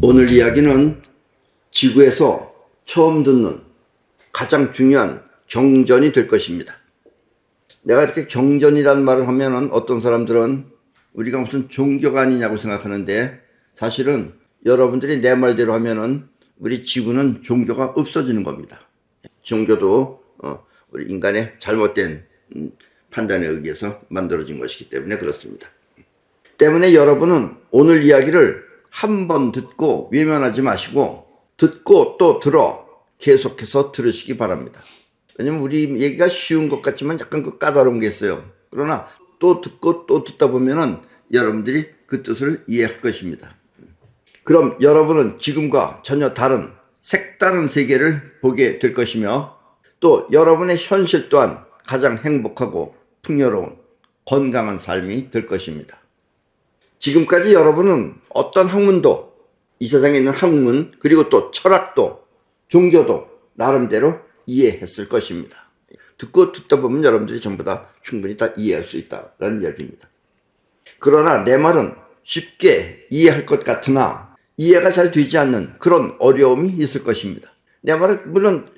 오늘 이야기는 지구에서 처음 듣는 가장 중요한 경전이 될 것입니다. 내가 이렇게 경전이라는 말을 하면은 어떤 사람들은 우리가 무슨 종교가 아니냐고 생각하는데 사실은 여러분들이 내 말대로 하면은 우리 지구는 종교가 없어지는 겁니다. 종교도 어, 우리 인간의 잘못된 음, 판단에 의해서 만들어진 것이기 때문에 그렇습니다. 때문에 여러분은 오늘 이야기를 한 번 듣고 외면하지 마시고 듣고 또 들어 계속해서 들으시기 바랍니다. 왜냐면 우리 얘기가 쉬운 것 같지만 약간 그 까다로운 게 있어요. 그러나 또 듣고 또 듣다 보면은 여러분들이 그 뜻을 이해할 것입니다. 그럼 여러분은 지금과 전혀 다른 색다른 세계를 보게 될 것이며 또 여러분의 현실 또한 가장 행복하고 풍요로운 건강한 삶이 될 것입니다. 지금까지 여러분은 어떤 학문도 이 세상에 있는 학문 그리고 또 철학도 종교도 나름대로 이해했을 것입니다. 듣고 듣다 보면 여러분들이 전부 다 충분히 다 이해할 수 있다라는 이야기입니다. 그러나 내 말은 쉽게 이해할 것 같으나 이해가 잘 되지 않는 그런 어려움이 있을 것입니다. 내 말은 물론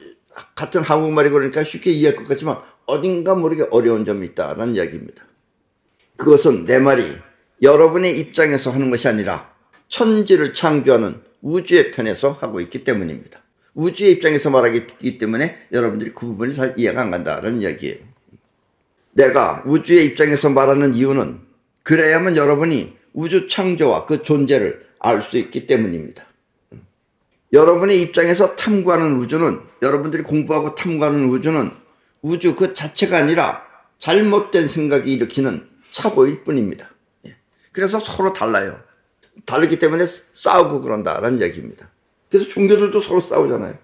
같은 한국말이고 그러니까 쉽게 이해할 것 같지만 어딘가 모르게 어려운 점이 있다라는 이야기입니다. 그것은 내 말이 여러분의 입장에서 하는 것이 아니라 천지를 창조하는 우주의 편에서 하고 있기 때문입니다. 우주의 입장에서 말하기 때문에 여러분들이 그 부분이 잘 이해가 안 간다는 이야기예요. 내가 우주의 입장에서 말하는 이유는 그래야만 여러분이 우주 창조와 그 존재를 알 수 있기 때문입니다. 여러분의 입장에서 탐구하는 우주는 여러분들이 공부하고 탐구하는 우주는 우주 그 자체가 아니라 잘못된 생각이 일으키는 착오일 뿐입니다. 예. 그래서 서로 달라요. 다르기 때문에 싸우고 그런다라는 얘기입니다. 그래서 종교들도 서로 싸우잖아요.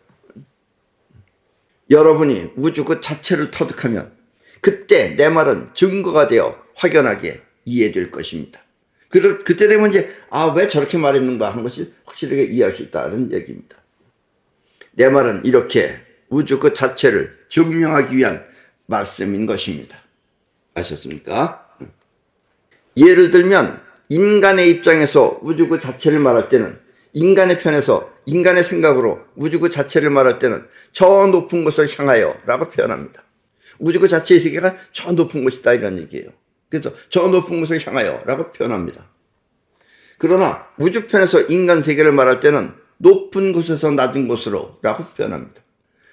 여러분이 우주 그 자체를 터득하면 그때 내 말은 증거가 되어 확연하게 이해될 것입니다. 그 그때 되면 이제 아 왜 저렇게 말했는가 하는 것이 확실하게 이해할 수 있다는 얘기입니다. 내 말은 이렇게 우주 그 자체를 증명하기 위한 말씀인 것입니다. 아셨습니까? 예를 들면 인간의 입장에서 우주 그 자체를 말할 때는 인간의 편에서 인간의 생각으로 우주 그 자체를 말할 때는 저 높은 곳을 향하여 라고 표현합니다. 우주 그 자체의 세계가 저 높은 곳이다 이런 얘기예요. 그래서 저 높은 곳을 향하여 라고 표현합니다. 그러나 우주편에서 인간 세계를 말할 때는 높은 곳에서 낮은 곳으로 라고 표현합니다.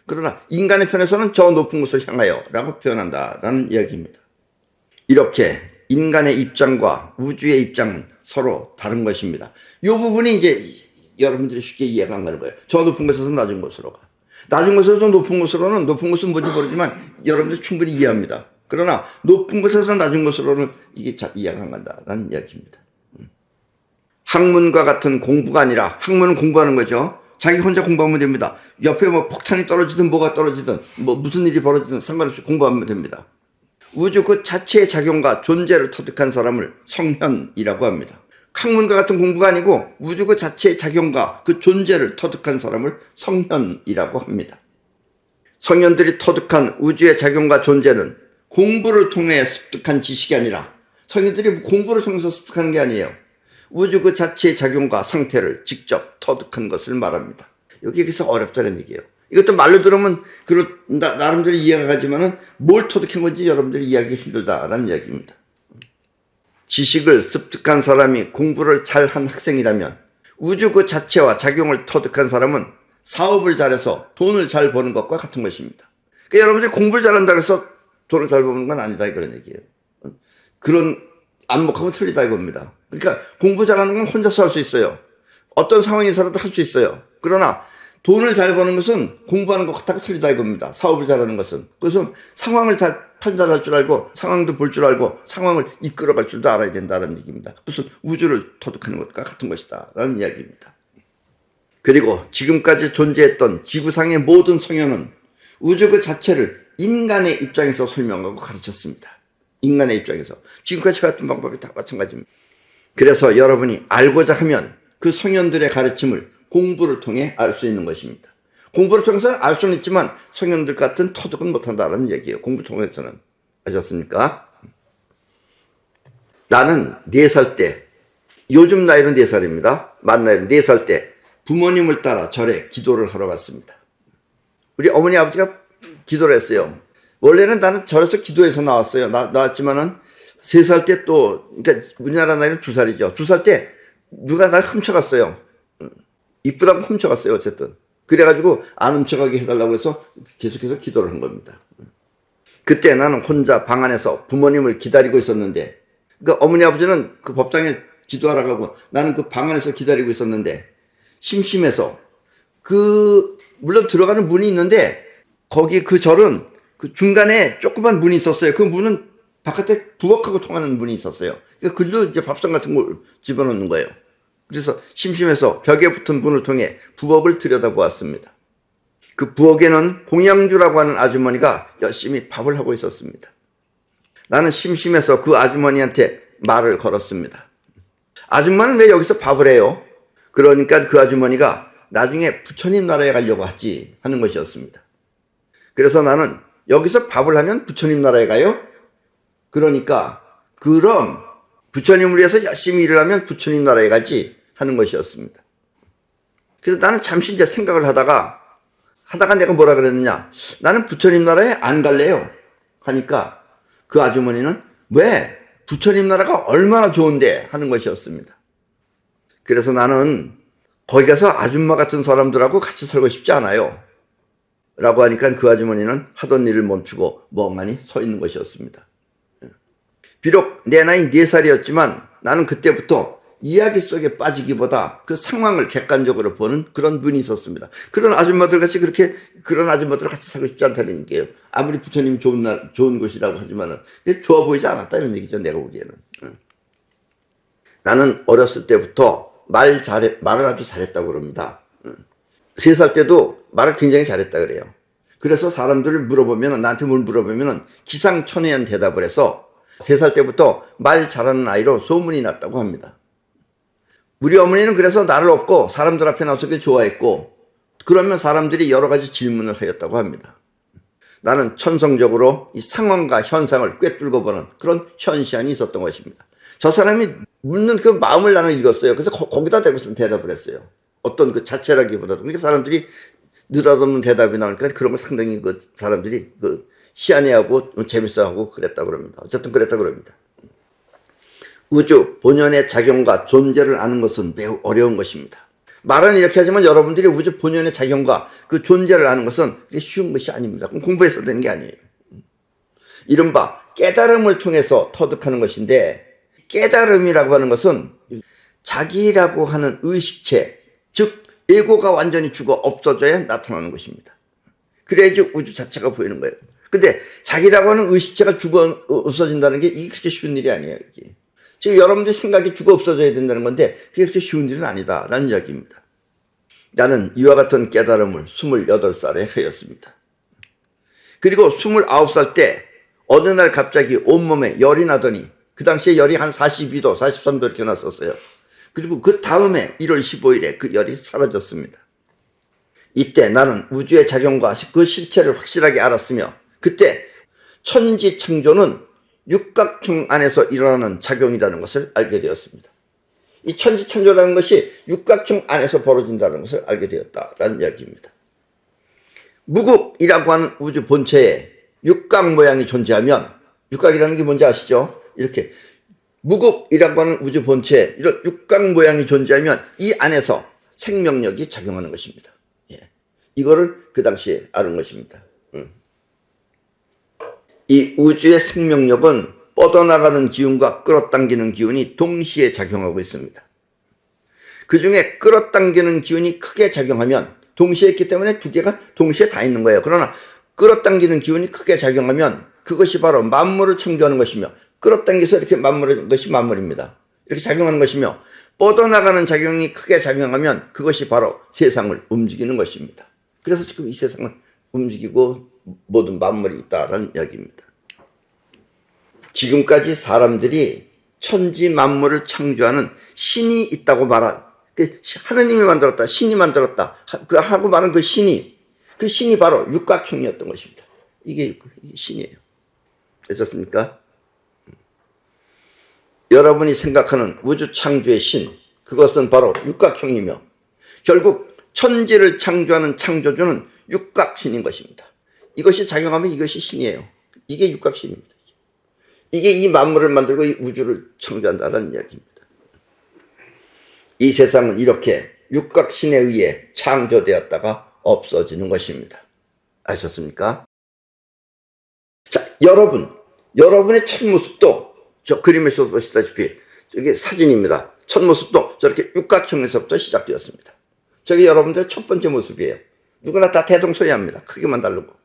그러나 인간의 편에서는 저 높은 곳을 향하여 라고 표현한다 라는 이야기입니다. 이렇게 인간의 입장과 우주의 입장은 서로 다른 것입니다. 이 부분이 이제 여러분들이 쉽게 이해가 안 가는 거예요. 저 높은 곳에서 낮은 곳으로 가. 낮은 곳에서 높은 곳으로는 높은 곳은 뭔지 모르지만 여러분들이 충분히 이해합니다. 그러나 높은 곳에서 낮은 곳으로는 이게 잘 이해가 안 간다라는 이야기입니다. 음. 학문과 같은 공부가 아니라 학문은 공부하는 거죠. 자기 혼자 공부하면 됩니다. 옆에 뭐 폭탄이 떨어지든 뭐가 떨어지든 뭐 무슨 일이 벌어지든 상관없이 공부하면 됩니다. 우주 그 자체의 작용과 존재를 터득한 사람을 성현이라고 합니다. 학문과 같은 공부가 아니고 우주 그 자체의 작용과 그 존재를 터득한 사람을 성현이라고 합니다. 성현들이 터득한 우주의 작용과 존재는 공부를 통해 습득한 지식이 아니라 성현들이 공부를 통해서 습득한 게 아니에요. 우주 그 자체의 작용과 상태를 직접 터득한 것을 말합니다. 여기에서 어렵다는 얘기예요. 이것도 말로 들으면 나, 나름대로 이해가 가지만은 뭘 터득한 건지 여러분들이 이해하기 힘들다라는 이야기입니다. 지식을 습득한 사람이 공부를 잘 한 학생이라면 우주 그 자체와 작용을 터득한 사람은 사업을 잘해서 돈을 잘 버는 것과 같은 것입니다. 그러니까 여러분들이 공부를 잘한다 해서 돈을 잘 버는 건 아니다 그런 얘기예요. 그런 안목하고 틀리다 이겁니다. 그러니까 공부 잘하는 건 혼자서 할 수 있어요. 어떤 상황에서라도 할 수 있어요. 그러나 돈을 잘 버는 것은 공부하는 것과 틀리다 이겁니다. 사업을 잘하는 것은. 그것은 상황을 잘 판단할 줄 알고 상황도 볼 줄 알고 상황을 이끌어갈 줄도 알아야 된다는 얘기입니다. 무슨 우주를 터득하는 것과 같은 것이다. 라는 이야기입니다. 그리고 지금까지 존재했던 지구상의 모든 성현은 우주 그 자체를 인간의 입장에서 설명하고 가르쳤습니다. 인간의 입장에서. 지금까지 같은 방법이 다 마찬가지입니다. 그래서 여러분이 알고자 하면 그 성현들의 가르침을 공부를 통해 알 수 있는 것입니다. 공부를 통해서 알 수는 있지만 성현들 같은 터득은 못한다는 얘기예요. 공부 통해서는. 아셨습니까? 나는 4살 때, 요즘 나이는 4살입니다. 만 나이는 4살 때 부모님을 따라 절에 기도를 하러 갔습니다. 우리 어머니 아버지가 기도를 했어요. 원래는 나는 절에서 기도해서 나왔어요. 나, 나왔지만은 세살때 또, 그러니까 우리나라 나이는 두 살이죠. 두살때 누가 날 훔쳐갔어요. 음, 이쁘다고 훔쳐갔어요. 어쨌든. 그래가지고 안 훔쳐가게 해달라고 해서 계속해서 기도를 한 겁니다. 그때 나는 혼자 방 안에서 부모님을 기다리고 있었는데, 그 어머니 아버지는 그 법당에 기도하러 가고 나는 그 방 안에서 기다리고 있었는데, 심심해서 그, 물론 들어가는 문이 있는데, 거기 그 절은 그 중간에 조그만 문이 있었어요. 그 문은 바깥에 부엌하고 통하는 문이 있었어요. 그러니까 글로 이제 밥상 같은 걸 집어넣는 거예요. 그래서 심심해서 벽에 붙은 문을 통해 부엌을 들여다보았습니다. 그 부엌에는 홍양주라고 하는 아주머니가 열심히 밥을 하고 있었습니다. 나는 심심해서 그 아주머니한테 말을 걸었습니다. 아줌마는 왜 여기서 밥을 해요? 그러니까 그 아주머니가 나중에 부처님 나라에 가려고 하지 하는 것이었습니다. 그래서 나는 여기서 밥을 하면 부처님 나라에 가요? 그러니까 그럼 부처님을 위해서 열심히 일을 하면 부처님 나라에 가지 하는 것이었습니다. 그래서 나는 잠시 이제 생각을 하다가 하다가 내가 뭐라 그랬느냐? 나는 부처님 나라에 안 갈래요. 하니까 그 아주머니는 왜 부처님 나라가 얼마나 좋은데 하는 것이었습니다. 그래서 나는 거기 가서 아줌마 같은 사람들하고 같이 살고 싶지 않아요. 라고 하니까 그 아주머니는 하던 일을 멈추고 멍하니 서 있는 것이었습니다. 비록 내 나이 4살이었지만 나는 그때부터 이야기 속에 빠지기보다 그 상황을 객관적으로 보는 그런 눈이 있었습니다. 그런 아줌마들 같이 그렇게, 그런 아줌마들 같이 살고 싶지 않다는 얘기예요. 아무리 부처님이 좋은 날, 좋은 곳이라고 하지만은, 좋아 보이지 않았다 이런 얘기죠. 내가 보기에는. 응. 나는 어렸을 때부터 말 잘해, 말을 아주 잘했다고 그럽니다. 세살 때도 말을 굉장히 잘했다 그래요. 그래서 사람들을 물어보면, 나한테 뭘 물어보면 기상천외한 대답을 해서 세살 때부터 말 잘하는 아이로 소문이 났다고 합니다. 우리 어머니는 그래서 나를 업고 사람들 앞에 나서길 좋아했고, 그러면 사람들이 여러 가지 질문을 하였다고 합니다. 나는 천성적으로 이 상황과 현상을 꿰뚫고 보는 그런 현시안이 있었던 것입니다. 저 사람이 묻는 그 마음을 나는 읽었어요. 그래서 거, 기다 대고서 대답을 했어요. 어떤 그 자체라기보다도. 그러니까 사람들이 느닷없는 대답이 나오니까 그런 걸 상당히 그 사람들이 그 희한해하고 재밌어하고 그랬다 그럽니다. 어쨌든 그랬다 그럽니다. 우주 본연의 작용과 존재를 아는 것은 매우 어려운 것입니다. 말은 이렇게 하지만 여러분들이 우주 본연의 작용과 그 존재를 아는 것은 쉬운 것이 아닙니다. 공부해서 되는 게 아니에요. 이른바 깨달음을 통해서 터득하는 것인데 깨달음이라고 하는 것은 자기라고 하는 의식체, 즉 에고가 완전히 죽어 없어져야 나타나는 것입니다. 그래야지 우주 자체가 보이는 거예요. 근데 자기라고 하는 의식체가 죽어 없어진다는 게 이게 그렇게 쉬운 일이 아니에요. 이게. 지금 여러분들 생각이 죽어 없어져야 된다는 건데 그게 그렇게 쉬운 일은 아니다라는 이야기입니다. 나는 이와 같은 깨달음을 28살에 하였습니다. 그리고 29살 때 어느 날 갑자기 온몸에 열이 나더니 그 당시에 열이 한 42도, 43도 이렇게 났었어요. 그리고 그 다음에 1월 15일에 그 열이 사라졌습니다. 이때 나는 우주의 작용과 그 실체를 확실하게 알았으며 그때 천지 창조는 육각총 안에서 일어나는 작용이라는 것을 알게 되었습니다. 이 천지 창조라는 것이 육각총 안에서 벌어진다는 것을 알게 되었다라는 이야기입니다. 무국이라고 하는 우주 본체에 육각 모양이 존재하면 육각이라는 게 뭔지 아시죠? 이렇게 무국이라고 하는 우주 본체에 이런 육각 모양이 존재하면 이 안에서 생명력이 작용하는 것입니다. 예. 이거를 그 당시에 아는 것입니다. 음. 이 우주의 생명력은 뻗어나가는 기운과 끌어당기는 기운이 동시에 작용하고 있습니다. 그 중에 끌어당기는 기운이 크게 작용하면 동시에 있기 때문에 두 개가 동시에 다 있는 거예요. 그러나 끌어당기는 기운이 크게 작용하면 그것이 바로 만물을 창조하는 것이며 끌어당겨서 이렇게 만물을 것이 만물입니다. 이렇게 작용하는 것이며 뻗어나가는 작용이 크게 작용하면 그것이 바로 세상을 움직이는 것입니다. 그래서 지금 이 세상을 움직이고 모든 만물이 있다라는 이야기입니다. 지금까지 사람들이 천지 만물을 창조하는 신이 있다고 말한 그 하느님이 만들었다, 신이 만들었다 그 하고 말한 그 신이 그 신이 바로 육각형이었던 것입니다. 이게 신이에요. 됐었습니까? 여러분이 생각하는 우주 창조의 신 그것은 바로 육각형이며 결국 천지를 창조하는 창조주는 육각신인 것입니다. 이것이 작용하면 이것이 신이에요. 이게 육각신입니다. 이게 이 만물을 만들고 이 우주를 창조한다는 이야기입니다. 이 세상은 이렇게 육각신에 의해 창조되었다가 없어지는 것입니다. 아셨습니까? 자, 여러분, 여러분의 첫 모습도 저 그림에서 보시다시피 저게 사진입니다. 첫 모습도 저렇게 육각형에서부터 시작되었습니다. 저게 여러분들의 첫 번째 모습이에요. 누구나 다 대동소이합니다. 크기만 다르고.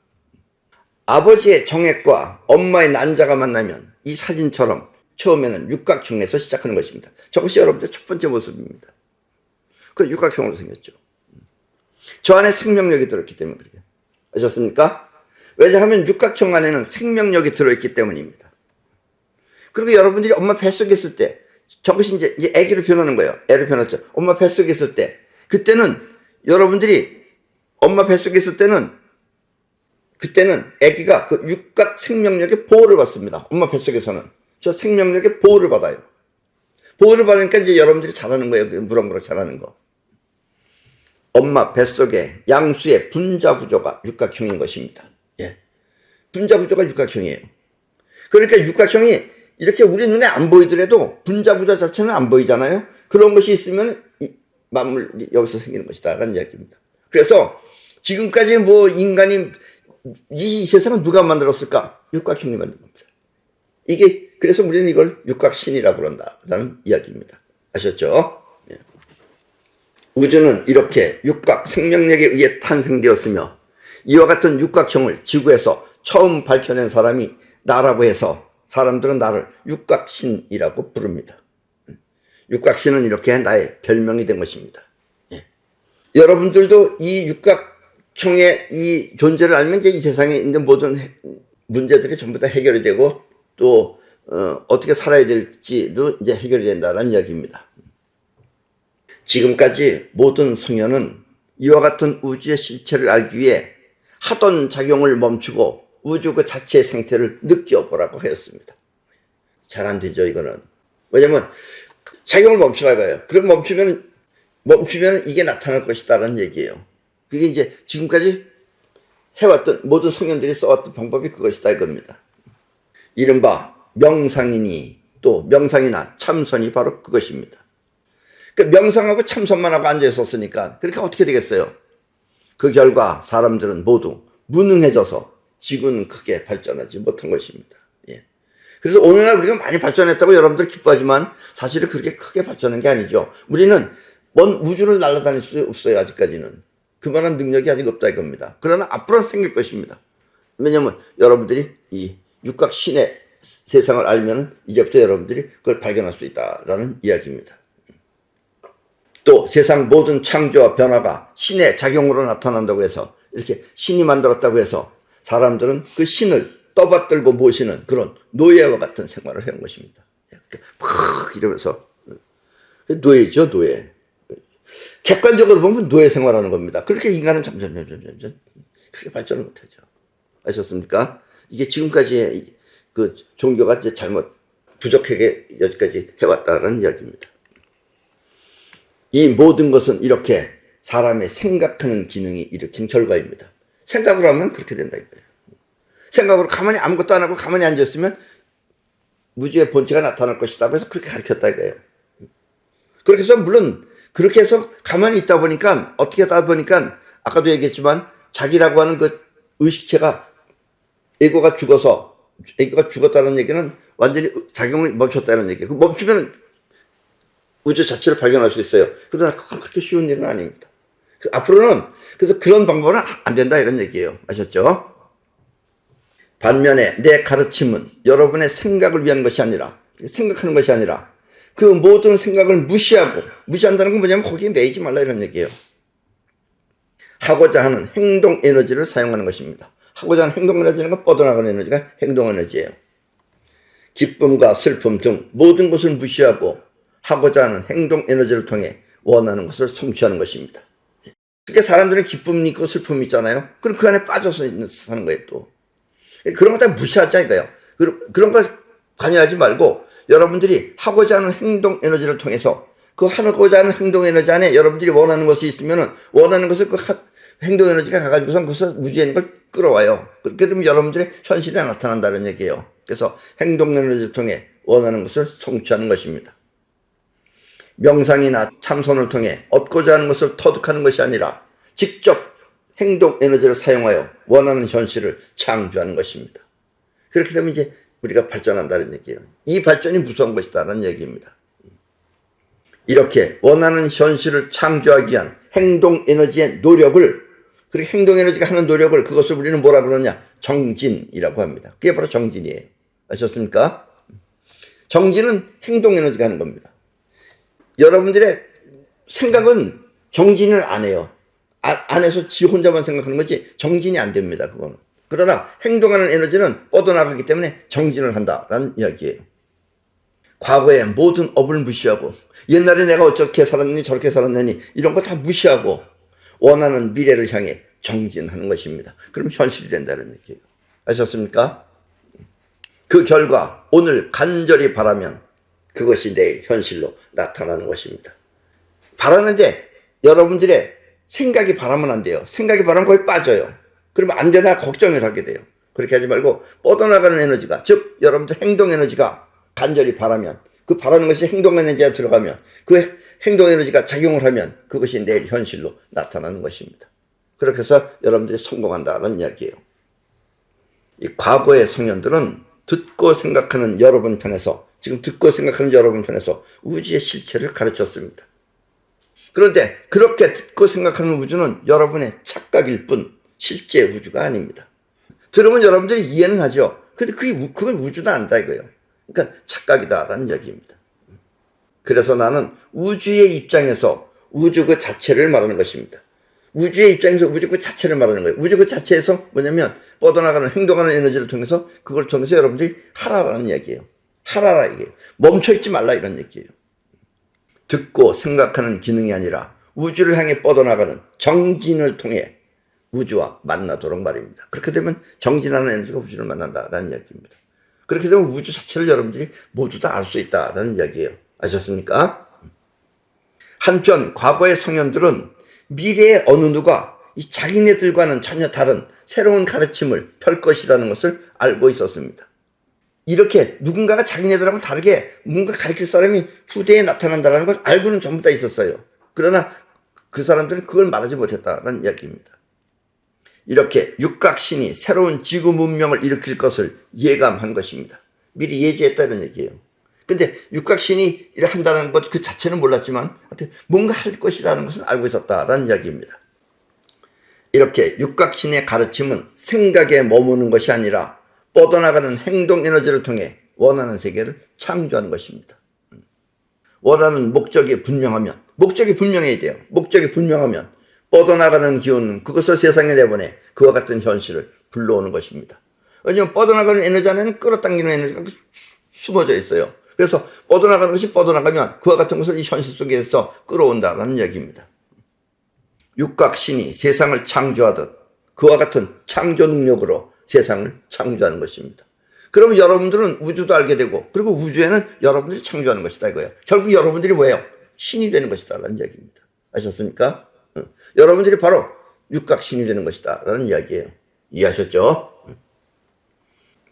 아버지의 정액과 엄마의 난자가 만나면 이 사진처럼 처음에는 육각형에서 시작하는 것입니다. 저것이 여러분들의 첫 번째 모습입니다. 그 육각형으로 생겼죠. 저 안에 생명력이 들어있기 때문에 그래요. 아셨습니까? 왜냐하면 육각형 안에는 생명력이 들어있기 때문입니다. 그리고 여러분들이 엄마 뱃속에 있을 때 저것이 이제 아기로 변하는 거예요. 애로 변했죠. 엄마 뱃속에 있을 때 그때는 여러분들이 엄마 뱃속에 있을 때는 그때는 아기가 그 육각 생명력의 보호를 받습니다. 엄마 뱃속에서는 저 생명력의 보호를 받아요. 보호를 받으니까 이제 여러분들이 잘하는 거예요. 그 무럭무럭 잘하는 거. 엄마 뱃속에 양수의 분자 구조가 육각형인 것입니다. 예. 분자 구조가 육각형이에요. 그러니까 육각형이 이렇게 우리 눈에 안 보이더라도 분자 구조 자체는 안 보이잖아요. 그런 것이 있으면 이 만물이 여기서 생기는 것이다 라는 이야기입니다. 그래서 지금까지 뭐 인간이 이 세상은 누가 만들었을까? 육각형이 만든 겁니다. 이게 그래서 우리는 이걸 육각신이라고 그런다라는 이야기입니다. 아셨죠? 예. 우주는 이렇게 육각 생명력에 의해 탄생되었으며 이와 같은 육각형을 지구에서 처음 밝혀낸 사람이 나라고 해서 사람들은 나를 육각신이라고 부릅니다. 육각신은 이렇게 나의 별명이 된 것입니다. 예. 여러분들도 이 육각 형의 이 존재를 알면 이제 이 세상에 있는 모든 해- 문제들이 전부 다 해결이 되고 또 어, 어떻게 살아야 될지도 이제 해결이 된다는 이야기입니다. 지금까지 모든 성현은 이와 같은 우주의 실체를 알기 위해 하던 작용을 멈추고 우주 그 자체의 생태를 느껴보라고 하였습니다. 잘 안 되죠, 이거는. 왜냐면 작용을 멈추라고 해요. 그럼 멈추면, 멈추면 이게 나타날 것이다라는 얘기예요. 그게 이제 지금까지 해왔던 모든 성현들이 써왔던 방법이 그것이다 이겁니다. 이른바 명상이니 또 명상이나 참선이 바로 그것입니다. 그 명상하고 참선만 하고 앉아 있었으니까 그렇게 어떻게 되겠어요? 그 결과 사람들은 모두 무능해져서 지구는 크게 발전하지 못한 것입니다. 예. 그래서 오늘날 우리가 많이 발전했다고 여러분들 기뻐하지만 사실은 그렇게 크게 발전한 게 아니죠. 우리는 먼 우주를 날아다닐 수 없어요, 아직까지는. 그만한 능력이 아직 없다 이겁니다. 그러나 앞으로는 생길 것입니다. 왜냐면 여러분들이 이 육각 신의 세상을 알면 이제부터 여러분들이 그걸 발견할 수 있다라는 이야기입니다. 또 세상 모든 창조와 변화가 신의 작용으로 나타난다고 해서 이렇게 신이 만들었다고 해서 사람들은 그 신을 떠받들고 모시는 그런 노예와 같은 생활을 해온 것입니다. 막 이러면서 노예죠 노예. 객관적으로 보면 노예 생활하는 겁니다. 그렇게 인간은 점점 점점 점점 크게 발전을 못하죠. 아셨습니까? 이게 지금까지의 그 종교가 이제 잘못 부족하게 여기까지 해왔다는 이야기입니다. 이 모든 것은 이렇게 사람의 생각하는 기능이 일으킨 결과입니다. 생각을 하면 그렇게 된다 이거예요. 생각으로 가만히 아무것도 안 하고 가만히 앉았으면 무지의 본체가 나타날 것이다. 그래서 그렇게 가르쳤다 이거예요. 그렇게 해서 물론 그렇게 해서 가만히 있다 보니까 어떻게 하다 보니까 아까도 얘기했지만 자기라고 하는 그 의식체가 에고가 죽어서 에고가 죽었다는 얘기는 완전히 작용이 멈췄다는 얘기예요. 그 멈추면 우주 자체를 발견할 수 있어요. 그러나 그렇게 쉬운 일은 아닙니다. 그 앞으로는 그래서 그런 방법은 안 된다 이런 얘기예요. 아셨죠? 반면에 내 가르침은 여러분의 생각을 위한 것이 아니라 생각하는 것이 아니라 그 모든 생각을 무시하고 무시한다는 건 뭐냐면 거기에 매이지 말라 이런 얘기예요. 하고자 하는 행동 에너지를 사용하는 것입니다. 하고자 하는 행동 에너지는 건 뻗어나가는 에너지가 행동 에너지예요. 기쁨과 슬픔 등 모든 것을 무시하고 하고자 하는 행동 에너지를 통해 원하는 것을 성취하는 것입니다. 그러니까 사람들은 기쁨이 있고 슬픔이 있잖아요. 그럼 그 안에 빠져서 사는 거예요, 또. 그런 거 다 무시하자 이거예요. 그런 거 관여하지 말고 여러분들이 하고자 하는 행동 에너지를 통해서 그 하고자 하는 행동 에너지 안에 여러분들이 원하는 것이 있으면은 원하는 것을 그 하- 행동 에너지가 가가지고선 그것을 있는 걸 끌어와요. 그렇게 되면 여러분들의 현실이 나타난다는 얘기예요. 그래서 행동 에너지를 통해 원하는 것을 성취하는 것입니다. 명상이나 참선을 통해 얻고자 하는 것을 터득하는 것이 아니라 직접 행동 에너지를 사용하여 원하는 현실을 창조하는 것입니다. 그렇게 되면 이제 우리가 발전한다는 얘기예요. 이 발전이 무서운 것이다라는 얘기입니다. 이렇게 원하는 현실을 창조하기 위한 행동 에너지의 노력을 그렇게 행동 에너지가 하는 노력을 그것을 우리는 뭐라 그러냐? 정진이라고 합니다. 그게 바로 정진이에요. 아셨습니까? 정진은 행동 에너지가 하는 겁니다. 여러분들의 생각은 정진을 안 해요. 아- 안에서 지 혼자만 생각하는 거지 정진이 안 됩니다. 그거는. 그러나 행동하는 에너지는 뻗어나가기 때문에 정진을 한다라는 이야기예요. 과거의 모든 업을 무시하고 옛날에 내가 어떻게 살았느니 저렇게 살았느니 이런 거 다 무시하고 원하는 미래를 향해 정진하는 것입니다. 그럼 현실이 된다는 얘기예요. 아셨습니까? 그 결과 오늘 간절히 바라면 그것이 내일 현실로 나타나는 것입니다. 바라는데 여러분들의 생각이 바라면 안 돼요. 생각이 바라면 거기 빠져요. 그러면 안 되나 걱정을 하게 돼요. 그렇게 하지 말고 뻗어나가는 에너지가 즉 여러분들 행동 에너지가 간절히 바라면 그 바라는 것이 행동 에너지가 들어가면 그 행동 에너지가 작용을 하면 그것이 내일 현실로 나타나는 것입니다. 그렇게 해서 여러분들이 성공한다는 이야기예요. 이 과거의 성현들은 듣고 생각하는 여러분 편에서 지금 듣고 생각하는 여러분 편에서 우주의 실체를 가르쳤습니다. 그런데 그렇게 듣고 생각하는 우주는 여러분의 착각일 뿐 실제 우주가 아닙니다. 들으면 여러분들이 이해는 하죠. 근데 그게 우- 그건 우주도 안다 이거예요. 그러니까 착각이다라는 얘기입니다. 그래서 나는 우주의 입장에서 우주 그 자체를 말하는 것입니다. 우주의 입장에서 우주 그 자체를 말하는 거예요. 우주 그 자체에서 뭐냐면 뻗어나가는 행동하는 에너지를 통해서 그걸 통해서 여러분들이 하라라는 얘기예요. 하라라 이게요. 멈춰 있지 말라 이런 얘기예요. 듣고 생각하는 기능이 아니라 우주를 향해 뻗어나가는 정진을 통해 우주와 만나도록 말입니다. 그렇게 되면 정진하는 에너지가 우주를 만난다라는 이야기입니다. 그렇게 되면 우주 자체를 여러분들이 모두 다 알 수 있다라는 이야기예요. 아셨습니까? 한편 과거의 성현들은 미래의 어느 누가 이 자기네들과는 전혀 다른 새로운 가르침을 펼 것이라는 것을 알고 있었습니다. 이렇게 누군가가 자기네들하고 다르게 뭔가 가르칠 사람이 후대에 나타난다는 걸 알고는 전부 다 있었어요. 그러나 그 사람들은 그걸 말하지 못했다는 이야기입니다. 이렇게 육각신이 새로운 지구 문명을 일으킬 것을 예감한 것입니다. 미리 예지했다는 얘기예요. 근데 육각신이 일을 한다는 것 그 자체는 몰랐지만 뭔가 할 것이라는 것은 알고 있었다라는 이야기입니다. 이렇게 육각신의 가르침은 생각에 머무는 것이 아니라 뻗어나가는 행동 에너지를 통해 원하는 세계를 창조하는 것입니다. 원하는 목적이 분명하면 목적이 분명해야 돼요. 목적이 분명하면 뻗어나가는 기운은 그것을 세상에 내보내 그와 같은 현실을 불러오는 것입니다. 왜냐하면 뻗어나가는 에너지 안에는 끌어당기는 에너지가 숨어져 있어요. 그래서 뻗어나가는 것이 뻗어나가면 그와 같은 것을 이 현실 속에서 끌어온다는 얘기입니다. 육각신이 세상을 창조하듯 그와 같은 창조 능력으로 세상을 창조하는 것입니다. 그러면 여러분들은 우주도 알게 되고 그리고 우주에는 여러분들이 창조하는 것이다 이거예요. 결국 여러분들이 뭐예요? 신이 되는 것이다라는 이야기입니다. 아셨습니까? 응. 여러분들이 바로 육각신이 되는 것이다 라는 이야기예요. 이해하셨죠?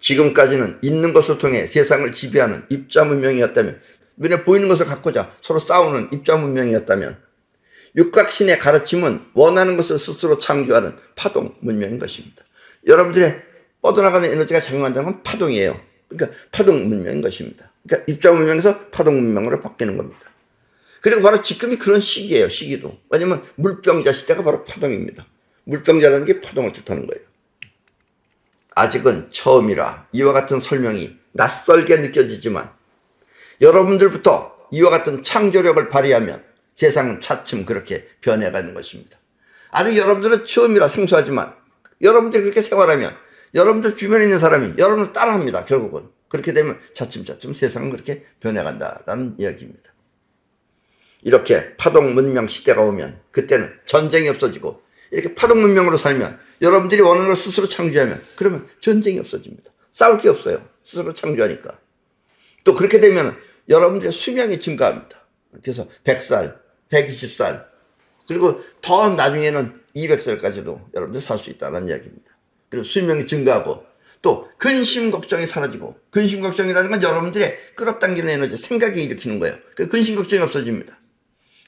지금까지는 있는 것을 통해 세상을 지배하는 입자 문명이었다면 눈에 보이는 것을 갖고자 서로 싸우는 입자 문명이었다면 육각신의 가르침은 원하는 것을 스스로 창조하는 파동 문명인 것입니다. 여러분들의 뻗어나가는 에너지가 작용한다는 건 파동이에요. 그러니까 파동 문명인 것입니다. 그러니까 입자 문명에서 파동 문명으로 바뀌는 겁니다. 그리고 바로 지금이 그런 시기예요. 시기도. 왜냐면 물병자 시대가 바로 파동입니다. 물병자라는 게 파동을 뜻하는 거예요. 아직은 처음이라 이와 같은 설명이 낯설게 느껴지지만 여러분들부터 이와 같은 창조력을 발휘하면 세상은 차츰 그렇게 변해가는 것입니다. 아직 여러분들은 처음이라 생소하지만 여러분들이 그렇게 생활하면 여러분들 주변에 있는 사람이 여러분을 따라합니다. 결국은 그렇게 되면 차츰차츰 세상은 그렇게 변해간다라는 이야기입니다. 이렇게 파동 문명 시대가 오면 그때는 전쟁이 없어지고 이렇게 파동 문명으로 살면 여러분들이 원하는 걸 스스로 창조하면 그러면 전쟁이 없어집니다. 싸울 게 없어요. 스스로 창조하니까. 또 그렇게 되면 여러분들의 수명이 증가합니다. 그래서 100살, 120살, 그리고 더 나중에는 200살까지도 여러분들 살 수 있다는 이야기입니다. 그리고 수명이 증가하고 또 근심 걱정이 사라지고 근심 걱정이라는 건 여러분들의 끌어당기는 에너지 생각이 일으키는 거예요. 그 근심 걱정이 없어집니다.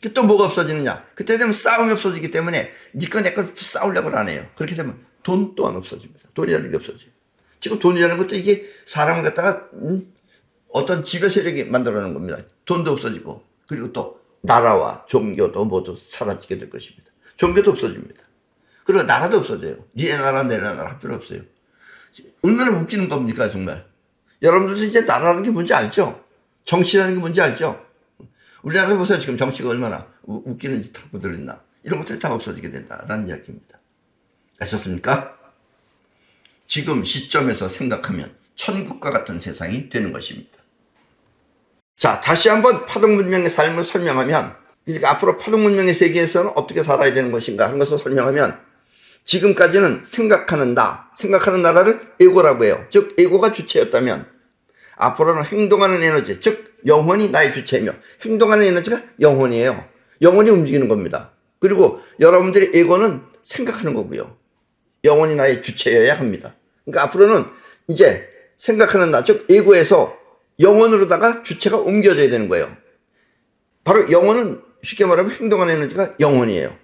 그또 뭐가 없어지느냐? 그때 되면 싸움이 없어지기 때문에 니꺼 내꺼 싸우려고 안 해요. 그렇게 되면 돈 또한 없어집니다. 돈이라는 게 없어져요. 지금 돈이라는 것도 이게 사람을 갖다가 음, 어떤 지배 세력이 만들어내는 겁니다. 돈도 없어지고 그리고 또 나라와 종교도 모두 사라지게 될 것입니다. 종교도 없어집니다. 그리고 나라도 없어져요. 니네 나라 내 나라 할 필요 없어요. 얼마나 웃기는 겁니까 정말. 여러분들도 이제 나라는 게 뭔지 알죠? 정치라는 게 뭔지 알죠? 우리나라 보세요 지금 정치가 얼마나 우- 웃기는 짓 하고 들있나 이런 것들이 다 없어지게 된다라는 이야기입니다. 아셨습니까? 지금 시점에서 생각하면 천국과 같은 세상이 되는 것입니다. 자, 다시 한번 파동 문명의 삶을 설명하면, 이제 앞으로 파동 문명의 세계에서는 어떻게 살아야 되는 것인가 하는 것을 설명하면, 지금까지는 생각하는 나, 생각하는 나라를 에고라고 해요. 즉, 에고가 주체였다면, 앞으로는 행동하는 에너지, 즉, 영혼이 나의 주체이며, 행동하는 에너지가 영혼이에요. 영혼이 움직이는 겁니다. 그리고 여러분들의 에고는 생각하는 거고요. 영혼이 나의 주체여야 합니다. 그러니까 앞으로는 이제 생각하는 나, 즉, 에고에서 영혼으로다가 주체가 옮겨져야 되는 거예요. 바로 영혼은 쉽게 말하면 행동하는 에너지가 영혼이에요.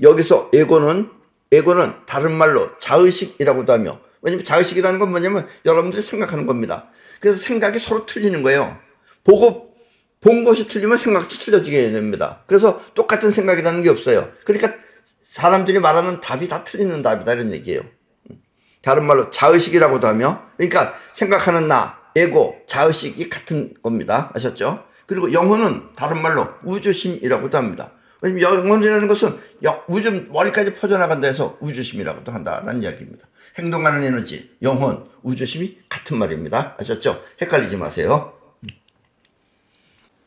여기서 에고는, 에고는 다른 말로 자의식이라고도 하며, 왜냐면 자의식이라는 건 뭐냐면 여러분들이 생각하는 겁니다. 그래서 생각이 서로 틀리는 거예요. 보고, 본 것이 틀리면 생각도 틀려지게 됩니다. 그래서 똑같은 생각이라는 게 없어요. 그러니까 사람들이 말하는 답이 다 틀리는 답이다 이런 얘기예요. 다른 말로 자의식이라고도 하며 그러니까 생각하는 나, 에고, 자의식이 같은 겁니다. 아셨죠? 그리고 영혼은 다른 말로 우주심이라고도 합니다. 왜냐면 영혼이라는 것은 여- 우주 머리까지 퍼져나간다 해서 우주심이라고도 한다는 이야기입니다. 행동하는 에너지, 영혼, 우주심이 같은 말입니다. 아셨죠? 헷갈리지 마세요.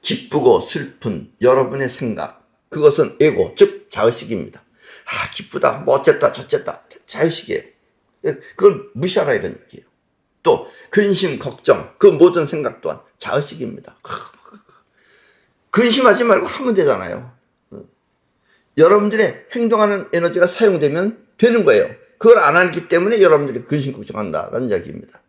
기쁘고 슬픈 여러분의 생각, 그것은 에고, 즉 자의식입니다. 아, 기쁘다, 뭐 어쨌다, 저쨌다, 자의식이에요. 그걸 무시하라 이런 얘기예요. 또 근심, 걱정, 그 모든 생각 또한 자의식입니다. 근심하지 말고 하면 되잖아요. 여러분들의 행동하는 에너지가 사용되면 되는 거예요. 그걸 안 하기 때문에 여러분들이 근심, 걱정한다라는 이야기입니다.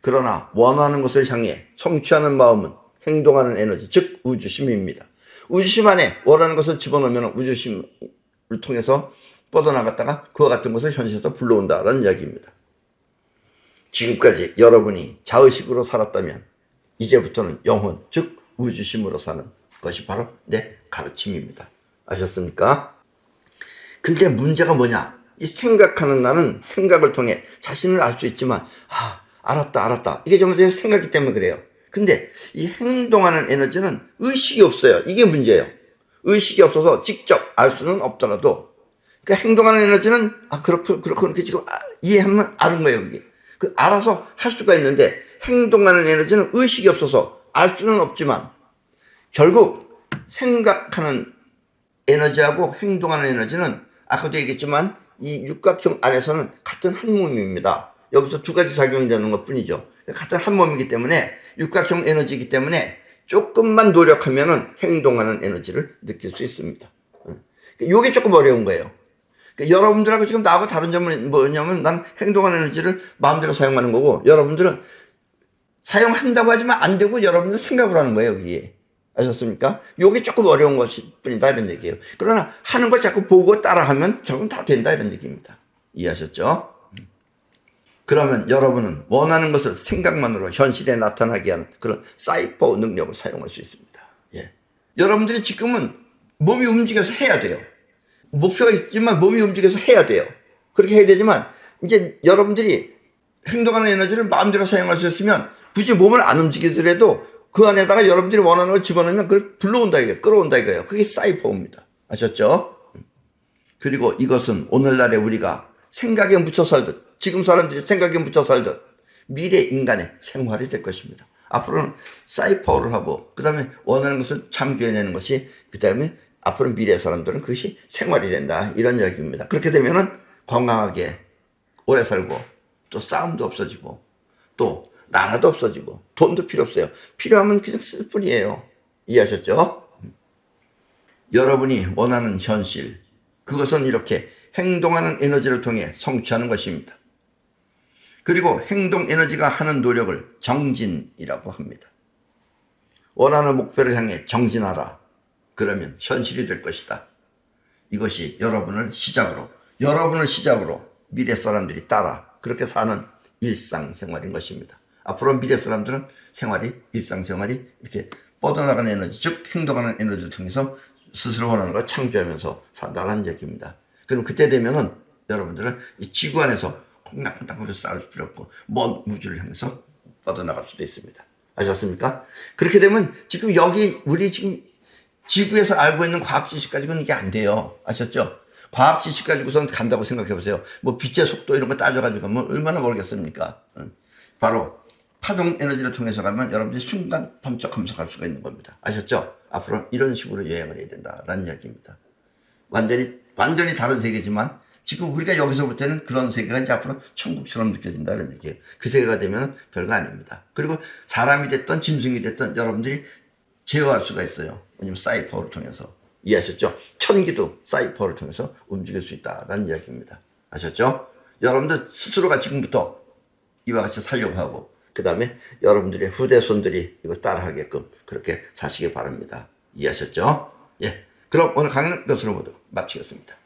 그러나 원하는 것을 향해 성취하는 마음은 행동하는 에너지, 즉 우주심입니다. 우주심 안에 원하는 것을 집어넣으면 우주심을 통해서 뻗어나갔다가 그와 같은 것을 현실에서 불러온다라는 이야기입니다. 지금까지 여러분이 자의식으로 살았다면 이제부터는 영혼, 즉 우주심으로 사는 것이 바로 내 가르침입니다. 아셨습니까? 근데 문제가 뭐냐? 이 생각하는 나는 생각을 통해 자신을 알 수 있지만, 아, 알았다, 알았다. 이게 정말 내 생각이 때문에 그래요. 근데 이 행동하는 에너지는 의식이 없어요. 이게 문제예요. 의식이 없어서 직접 알 수는 없더라도, 그 행동하는 에너지는, 아, 그렇고, 그렇고, 그렇게 지금 아, 이해하면 아는 거예요, 그게. 그 알아서 할 수가 있는데, 행동하는 에너지는 의식이 없어서 알 수는 없지만, 결국 생각하는 에너지하고 행동하는 에너지는 아까도 얘기했지만 이 육각형 안에서는 같은 한 몸입니다. 여기서 두 가지 작용이 되는 것 뿐이죠. 같은 한 몸이기 때문에 육각형 에너지이기 때문에 조금만 노력하면은 행동하는 에너지를 느낄 수 있습니다. 요게 조금 어려운 거예요. 그러니까 여러분들하고 지금 나하고 다른 점은 뭐냐면 난 행동하는 에너지를 마음대로 사용하는 거고 여러분들은 사용한다고 하지만 안 되고 여러분들 생각을 하는 거예요, 여기에. 아셨습니까? 요게 조금 어려운 것일 뿐이다, 이런 얘기예요. 그러나 하는 걸 자꾸 보고 따라하면 저건 다 된다, 이런 얘기입니다. 이해하셨죠? 그러면 여러분은 원하는 것을 생각만으로 현실에 나타나게 하는 그런 사이퍼 능력을 사용할 수 있습니다. 예. 여러분들이 지금은 몸이 움직여서 해야 돼요. 목표가 있지만 몸이 움직여서 해야 돼요. 그렇게 해야 되지만 이제 여러분들이 행동하는 에너지를 마음대로 사용할 수 있으면 굳이 몸을 안 움직이더라도 그 안에다가 여러분들이 원하는 걸 집어넣으면 그걸 불러온다 이거예요. 끌어온다 이거예요. 그게 사이퍼입니다. 아셨죠? 그리고 이것은 오늘날에 우리가 생각에 묻혀 살듯 지금 사람들이 생각에 묻혀 살듯 미래 인간의 생활이 될 것입니다. 앞으로는 사이퍼를 하고 그 다음에 원하는 것을 창조해내는 것이 그 다음에 앞으로 미래 사람들은 그것이 생활이 된다 이런 이야기입니다. 그렇게 되면은 건강하게 오래 살고 또 싸움도 없어지고 또 나라도 없어지고 돈도 필요 없어요. 필요하면 그냥 쓸 뿐이에요. 이해하셨죠? 여러분이 원하는 현실, 그것은 이렇게 행동하는 에너지를 통해 성취하는 것입니다. 그리고 행동 에너지가 하는 노력을 정진이라고 합니다. 원하는 목표를 향해 정진하라. 그러면 현실이 될 것이다. 이것이 여러분을 시작으로, 여러분을 시작으로 미래 사람들이 따라 그렇게 사는 일상생활인 것입니다. 앞으로 미래 사람들은 생활이, 일상생활이 이렇게 뻗어나가는 에너지, 즉 행동하는 에너지를 통해서 스스로 원하는 걸 창조하면서 산다는 얘기입니다. 그럼 그때 되면은 여러분들은 이 지구 안에서 콩닥콩닥 싸울 필요 없고 먼 우주를 향해서 뻗어나갈 수도 있습니다. 아셨습니까? 그렇게 되면 지금 여기 우리 지금 지구에서 알고 있는 과학 지식 가지고는 이게 안 돼요. 아셨죠? 과학 지식 가지고선 간다고 생각해 보세요. 뭐 빛의 속도 이런 거 따져가지고 가면 얼마나 멀겠습니까? 응. 바로 파동 에너지를 통해서 가면 여러분들이 순간 범쩍하면서 갈 수가 있는 겁니다. 아셨죠? 앞으로 이런 식으로 여행을 해야 된다라는 이야기입니다. 완전히 완전히 다른 세계지만 지금 우리가 여기서 볼 때는 그런 세계가 이제 앞으로 천국처럼 느껴진다는 얘기예요. 그 세계가 되면 별거 아닙니다. 그리고 사람이 됐던 짐승이 됐던 여러분들이 제어할 수가 있어요. 왜냐면 사이퍼를 통해서 이해하셨죠? 천기도 사이퍼를 통해서 움직일 수 있다라는 이야기입니다. 아셨죠? 여러분들 스스로가 지금부터 이와 같이 살려고 하고 그 다음에 여러분들의 후대손들이 이걸 따라하게끔 그렇게 사시기 바랍니다. 이해하셨죠? 예. 그럼 오늘 강의는 이것으로 모두 마치겠습니다.